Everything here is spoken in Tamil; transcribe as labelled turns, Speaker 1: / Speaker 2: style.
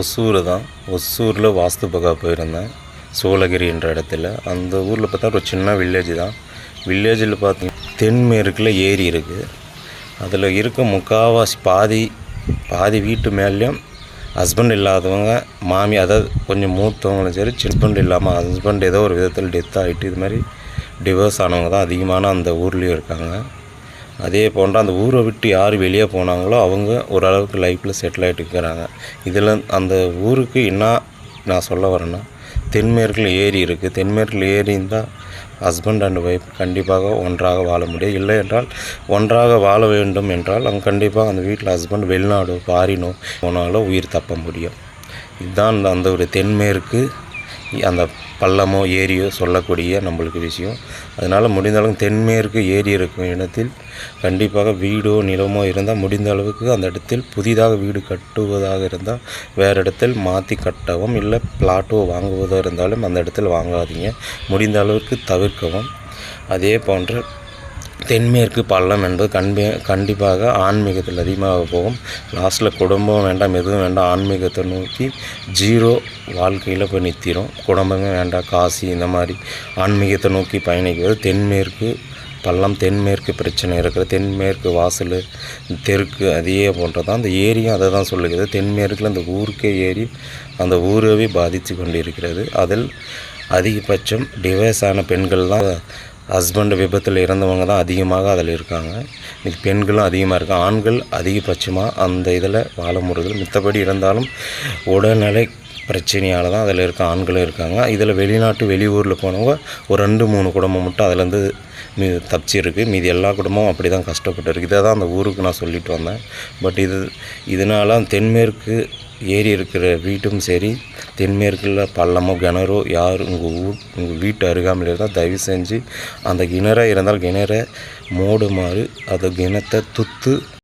Speaker 1: ஒசூர் தான். ஒசூரில் வாஸ்து பகா போயிருந்தேன். சோழகிரின்ற இடத்துல. அந்த ஊரில் பார்த்தா ஒரு சின்ன வில்லேஜ் தான். வில்லேஜில் பார்த்தீங்கன்னா தென்மேற்கில் ஏரி இருக்குது அதில் இருக்க முக்கால்வாசி பாதி பாதி வீட்டு மேலேயும் ஹஸ்பண்ட் இல்லாதவங்க மாமி அதாவது கொஞ்சம் மூத்தவங்களும் சரி ஹஸ்பண்ட் இல்லாமல் ஹஸ்பண்ட் ஏதோ ஒரு விதத்தில் டெத் ஆகிட்டு இது மாதிரி டிவோர்ஸ் ஆனவங்க தான் அதிகமான அந்த ஊர்லேயும் இருக்காங்க. அதே போன்ற அந்த ஊரை விட்டு யார் வெளியே போனாங்களோ அவங்க ஓரளவுக்கு லைஃப்பில் செட்டில் ஆகிட்டு இருக்கிறாங்க. இதில் அந்த ஊருக்கு என்ன நான் சொல்ல வரேன்னா தென்மேற்கில் ஏரி இருக்குது தென்மேற்கில் ஏரி இருந்தால் ஹஸ்பண்ட் அண்ட் ஒய்ஃப் கண்டிப்பாக ஒன்றாக வாழ முடியும். இல்லை என்றால் ஒன்றாக வாழ வேண்டும் என்றால் அங்கே கண்டிப்பாக அந்த வீட்டில் ஹஸ்பண்ட் வெளிநாடு பாரினோ போனாலும் உயிர் தப்ப முடியும். இதுதான் அந்த- அந்த ஒரு தென்மேற்கு அந்த பள்ளமோ ஏரியோ சொல்லக்கூடிய நம்மளுக்கு விஷயம். அதனால் முடிந்த அளவுக்கு தென்மேற்கு ஏரி இருக்கும் இடத்தில் கண்டிப்பாக வீடோ நிலமோ இருந்தால் முடிந்த அளவுக்கு அந்த இடத்தில் புதிதாக வீடு கட்டுவதாக இருந்தால் வேறு இடத்தில் மாற்றி கட்டவும் இல்லை பிளாட்டோ வாங்குவதாக இருந்தாலும் அந்த இடத்தில் வாங்காதீங்க. முடிந்த அளவுக்கு தவிர்க்கவும். அதே போன்று தென்மேற்கு பள்ளம் என்பது கண்பே கண்டிப்பாக ஆன்மீகத்தில் அதிகமாக போகும். லாஸ்ட்டில் குடும்பம் வேண்டாம் எதுவும் வேண்டாம். ஆன்மீகத்தை நோக்கி ஜீரோ வாழ்க்கையில் போய் நிற்கிறோம் குடும்பமே வேண்டாம் காசி இந்த மாதிரி ஆன்மீகத்தை நோக்கி பயணிக்கிறது. தென்மேற்கு பள்ளம் தென்மேற்கு பிரச்சனை இருக்கிற தென்மேற்கு வாசல் தெற்கு அதே போன்றது தான் அந்த ஏரியும் அதை தான் சொல்லுகிறது. தென்மேற்கில் அந்த ஊருக்கே ஏறி அந்த ஊரவே பாதித்து கொண்டு இருக்கிறது அதில் அதிகபட்சம் டிவைஸ் ஆன பெண்கள் தான் ஹஸ்பண்டு விபத்தில் இறந்தவங்க தான் அதிகமாக அதில் இருக்காங்க. இது பெண்களும் அதிகமாக இருக்காங்க. ஆண்கள் அதிகபட்சமாக அந்த இதில் வாழ முடியுது மித்தபடி இருந்தாலும் உடல்நிலை பிரச்சனையால் தான் அதில் இருக்க ஆண்களும் இருக்காங்க. இதில் வெளிநாட்டு வெளியூரில் போனவங்க ஒரு ரெண்டு மூணு குடும்பம் மட்டும் அதுலேருந்து மீ தப்பிச்சிருக்கு. மீதி எல்லா குடும்பமும் அப்படி தான் கஷ்டப்பட்டு இருக்குது இதை தான் அந்த ஊருக்கு நான் சொல்லிட்டு வந்தேன். பட் இது இதனால தென்மேற்கு ஏரி இருக்கிற வீட்டும் சரி தென்மேற்கில் பள்ளமோ கிணறோ யார் உங்கள் ஊர் உங்கள் வீட்டு அருகாமையில் இருந்தால் தயவு செஞ்சு அந்த கிணறாக இருந்தால் கிணற மூடுமாறு அந்த கிணத்தை துத்து